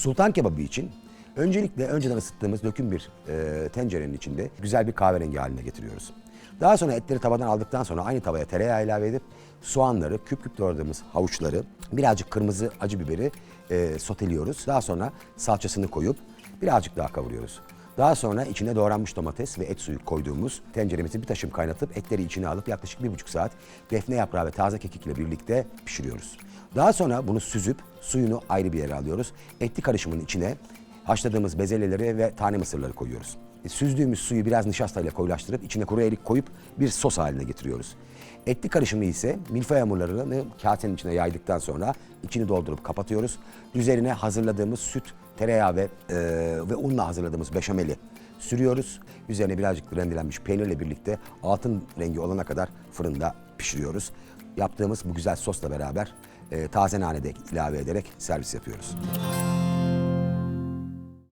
Sultan kebabı için öncelikle önceden ısıttığımız döküm bir e, tencerenin içinde güzel bir kahverengi haline getiriyoruz. Daha sonra etleri tavadan aldıktan sonra aynı tavaya tereyağı ilave edip soğanları, küp küp doğradığımız havuçları, birazcık kırmızı acı biberi e, soteliyoruz. Daha sonra salçasını koyup birazcık daha kavuruyoruz. Daha sonra içine doğranmış domates ve et suyu koyduğumuz tenceremizi bir taşım kaynatıp etleri içine alıp yaklaşık bir buçuk saat defne yaprağı ve taze kekik ile birlikte pişiriyoruz. Daha sonra bunu süzüp suyunu ayrı bir yere alıyoruz. Etli karışımın içine haşladığımız bezelyeleri ve tane mısırları koyuyoruz. E, Süzdüğümüz suyu biraz nişastayla koyulaştırıp içine kuru erik koyup bir sos haline getiriyoruz. Etli karışımı ise milföy hamurlarını kasenin içine yaydıktan sonra içini doldurup kapatıyoruz. Üzerine hazırladığımız süt, tereyağı ve, e, ve unla hazırladığımız beşameli sürüyoruz. Üzerine birazcık rendelenmiş peynirle birlikte altın rengi olana kadar fırında pişiriyoruz. Yaptığımız bu güzel sosla beraber e, taze nane de ilave ederek servis yapıyoruz.